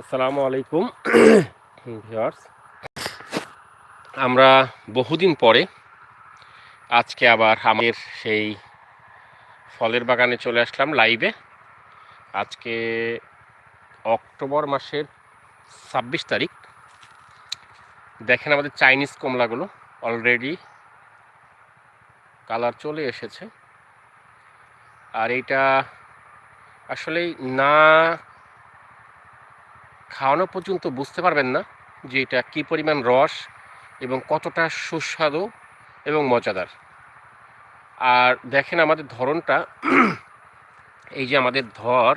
আসসালামু আলাইকুম, ভিউয়ার্স। আমরা বহুদিন পরে আজকে আবার আমাদের সেই ফলের বাগানে চলে আসলাম লাইভে। আজকে অক্টোবর মাসের ছাব্বিশ তারিখ। দেখেন আমাদের চাইনিজ কমলাগুলো অলরেডি কালার চলে এসেছে। আর এইটা আসলেই না খাওয়ানো পর্যন্ত বুঝতে পারবেন না যে এটা কী পরিমাণ রস এবং কতটা সুস্বাদু এবং মজাদার। আর দেখেন আমাদের ধরনটা, এই যে আমাদের ধর,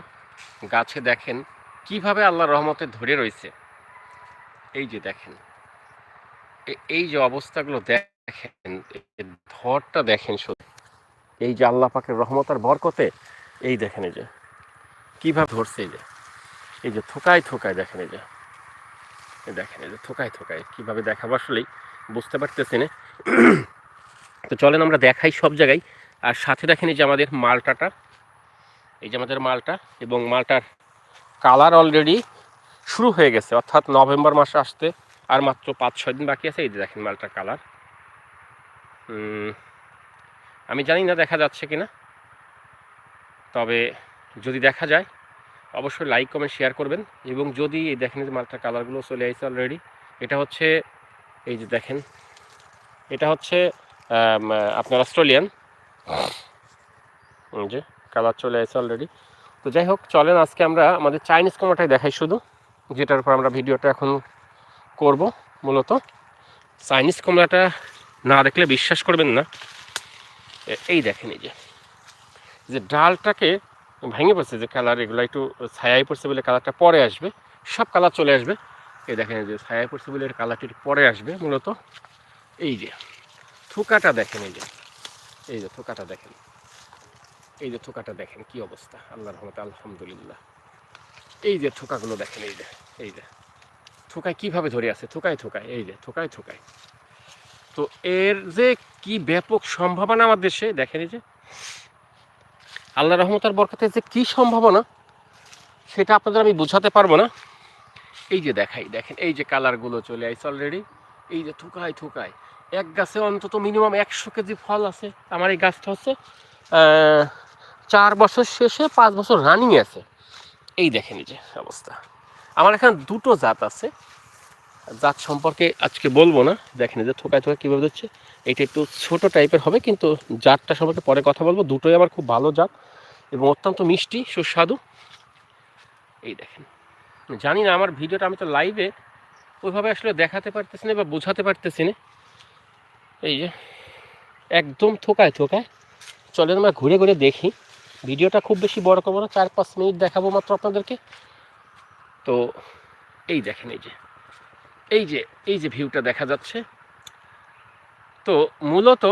গাছে দেখেন কীভাবে আল্লাহ রহমতে ধরে রয়েছে। এই যে দেখেন এই যে অবস্থাগুলো দেখেন ধরটা দেখেন শুধু এই যে আল্লাহ পাকের রহমতার বরকতে, এই দেখেন এই যে, কীভাবে ধরছে এই যে। এই যে থোকায় থোকায় দেখেন এই যে দেখেন এই যে থোকায় থোকায় কীভাবে দেখাবো আসলেই বুঝতে পারতেছি না। তো চলেন আমরা দেখাই সব জায়গায়। আর সাথে দেখেন এই যে আমাদের মালটাটা, এই যে আমাদের মালটা এবং মালটার কালার অলরেডি শুরু হয়ে গেছে, অর্থাৎ নভেম্বর মাসে আসতে আর মাত্র পাঁচ, ছয় দিন বাকি আছে। এই যে দেখেন মালটার কালার। আমি জানি না দেখা যাচ্ছে কিনা, তবে যদি দেখা যায় অবশ্যই লাইক কমেন্ট শেয়ার করবেন। এবং যদি দেখেন যে মালটার কালারগুলো চলে আসছে অলরেডি এটা হচ্ছে, এই যে দেখেন, এটা হচ্ছে আপনার অস্ট্রেলিয়ান যে কালার চলে আসছে অলরেডি তো যাই হোক, চলেন আজকে আমরা আমাদের চাইনিজ কমাটাই দেখাই শুধু, যেটার উপর আমরা ভিডিওটা এখন করব মূলত। চাইনিজ কমলাটা না দেখলে বিশ্বাস করবেন না। এই দেখেন এই যে যে ডালটাকে ভেঙে পড়ছে, যে কালার এগুলো একটু ছায়াই পড়ছে বলে কালারটা পরে আসবে, সব কালার চলে আসবে। এই দেখেন যে ছায়াই পড়ছে বলে এর কালারটি পরে আসবে মূলত। এই যে, থুকাটা দেখেন এই যে এই যে থোকাটা দেখেন। এই যে থোকাটা দেখেন কি অবস্থা আল্লাহ রহমত, আলহামদুলিল্লাহ। এই যে থোকাগুলো দেখেন, এই যে এই যে। থোকায় কীভাবে ধরে আছে? থোকায় থোকায়, এই যে, থোকায় থোকায়। তো এর যে কি ব্যাপক সম্ভাবনা আমার দেশে, দেখেন এই যে আল্লাহ রহমতার বরকাতে যে কি সম্ভাবনা, সেটা আপনাদের আমি বোঝাতে পারব না। এই যে দেখাই, দেখেন, এই যে কালারগুলো চলে আসছে অলরেডি এই যে থুকায় থুকায়, এক গাছে অন্তত মিনিমাম একশো কেজি ফল আছে। আমার এই গাছটা হচ্ছে চার বছর শেষে পাঁচ বছর রানিং আছে। এই দেখেন এই যে অবস্থা। আমার এখানে দুটো জাত আছে। জাত সম্পর্কে আজকে বলব না। দেখেন যে থোকায় থোকায় কীভাবে দিচ্ছে এটা একটু ছোট টাইপের হবে, কিন্তু জাতটা সম্পর্কে পরে কথা বলব। দুটোই আমার খুব ভালো জাত এবং অত্যন্ত মিষ্টি, সুস্বাদু। এই দেখেন জানি না, আমার ভিডিওটা আমি তো লাইভে ওইভাবে আসলে দেখাতে পারতেছি না বা বোঝাতে পারতেছি না। এই যে, একদম থোকায় থোকায়। চলেন আমরা ঘুরে ঘুরে দেখি। ভিডিওটা খুব বেশি বড় করব না, চার পাঁচ মিনিট দেখাবো মাত্র আপনাদেরকে। তো এই দেখেন এই যে এই যে এই যে ভিউটা দেখা যাচ্ছে, তো মূলত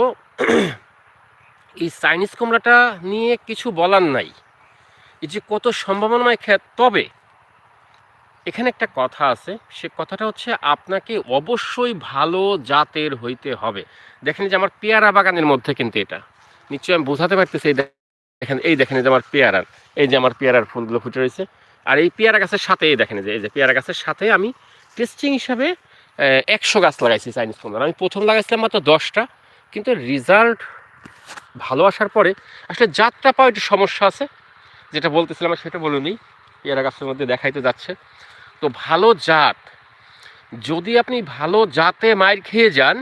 এই চাইনিজ কুমড়াটা নিয়ে কিছু বলার নাই। এই যে কত সম্ভাবনাময় ক্ষেত তবে এখানে একটা কথা আছে, সে কথাটা হচ্ছে আপনাকে অবশ্যই ভালো জাতের হইতে হবে। দেখেন যে আমার পেয়ারা বাগানের মধ্যে কিন্তু এটা। নিশ্চয়ই আমি বোঝাতে পারতেছি, এই দেখেন এই দেখেন যে আমার পেয়ারার, এই যে আমার পেয়ারার ফুলগুলো ফুটে রয়েছে। আর এই পেয়ারা গাছের সাথে, এই দেখেন যে, এই যে পেয়ারা গাছের সাথে আমি টেস্টিং হিসাবে একশো গাছ লাগাইছি চাইনিজ কুমড়ার। আমি প্রথম লাগাইছিলাম মাত্র দশটা, কিন্তু রেজাল্ট ভালো আসার পরে, আসলে জাতটা পাওয়া একটু সমস্যা আছে, যেটা বলতেছিলাম সেটা বলুনি এরা গাছের মধ্যে দেখাইতে যাচ্ছে। তো ভালো জাত, যদি আপনি ভালো জাতে মায়ের খেয়ে যান,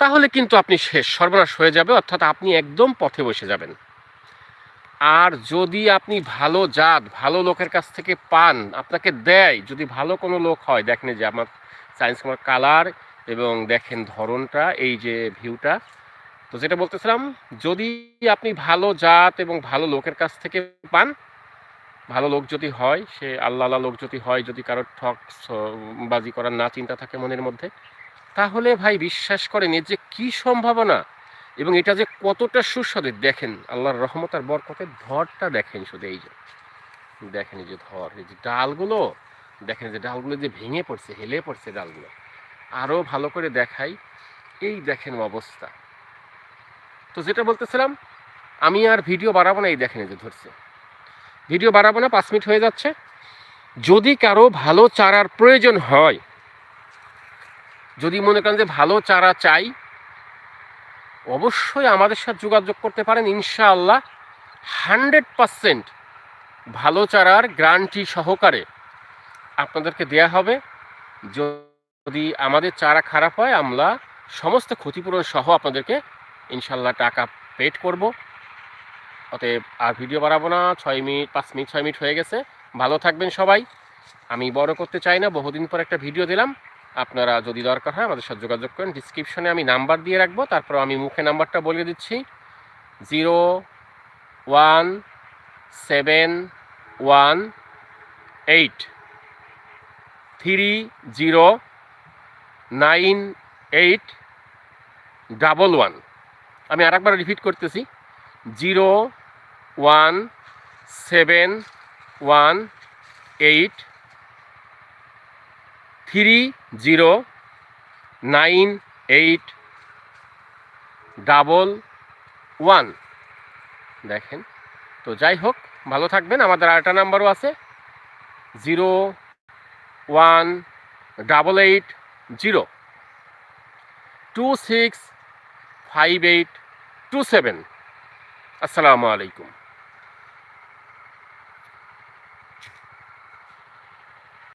তাহলে কিন্তু আপনি শেষ, সর্বনাশ হয়ে যাবে, অর্থাৎ আপনি একদম পথে বসে যাবেন। আর যদি আপনি ভালো জাত, ভালো লোকের কাছ থেকে পান, আপনাকে দেয়, যদি ভালো কোনো লোক হয়, দেখেন যে আমার সায়েন্স আমার কালার এবং দেখেন ধরনটা, এই যে ভিউটা তো যেটা বলতেছিলাম, যদি আপনি ভালো জাত এবং ভালো লোকের কাছ থেকে পান, ভালো লোক যদি হয়, সে আল্লাহ লোক যদি হয়, যদি কারোর ঠক বাজি করার না চিন্তা থাকে মনের মধ্যে, তাহলে ভাই বিশ্বাস করেন, এর যে কি সম্ভাবনা? এবং এটা যে কতটা সুস্বাদু, দেখেন, আল্লাহর রহমত আর বরকতের ধরটা দেখেন শুধু এই যে। দেখেন এই যে ধর, এই যে ডালগুলো, দেখেন যে ডালগুলো যে ভেঙে পড়ছে, হেলে পড়ছে ডালগুলো। আরও ভালো করে দেখাই, এই দেখেন অবস্থা। তো যেটা বলতেছিলাম, আমি আর ভিডিও বাড়াবো না, এই দেখেন যে ধরছে। ভিডিও বাড়াবো না, পাঁচ মিনিট হয়ে যাচ্ছে। যদি কারও ভালো চারার প্রয়োজন হয়, যদি মনে করেন যে ভালো চারা চাই অবশ্যই আমাদের সাথে যোগাযোগ করতে পারেন, ইনশাআল্লাহ। হান্ড্রেড পারসেন্ট ভালো চারার গ্রান্টি সহকারে আপনাদেরকে দেয়া হবে। যদি আমাদের চারা খারাপ হয়, আমরা সমস্ত ক্ষতিপূরণ সহ আপনাদেরকে ইনশাল্লাহ টাকা পেড করব। অতএব আর ভিডিও বাড়াবো না, ছয় মিনিট, পাঁচ মিনিট, ছয় মিনিট হয়ে গেছে। ভালো থাকবেন সবাই। আমি বড় করতে চাই না, বহুদিন পর একটা ভিডিও দিলাম। আপনারা যদি দরকার হয় আমাদের সাথে যোগাযোগ করেন। ডিসক্রিপশনে আমি নাম্বার দিয়ে রাখব, তারপর আমি মুখে নাম্বারটা বলে দিচ্ছি। Zero one seven one eight three zero nine eight double one আমি আরেকবার রিপিট করতেছি। Zero one seven one eight three zero nine eight double one দেখেন, তো যাই হোক, ভালো থাকবেন। আমাদের আরেকটা নাম্বারও আছে zero one double eight zero two six five eight two seven আসসালামু আলাইকুম।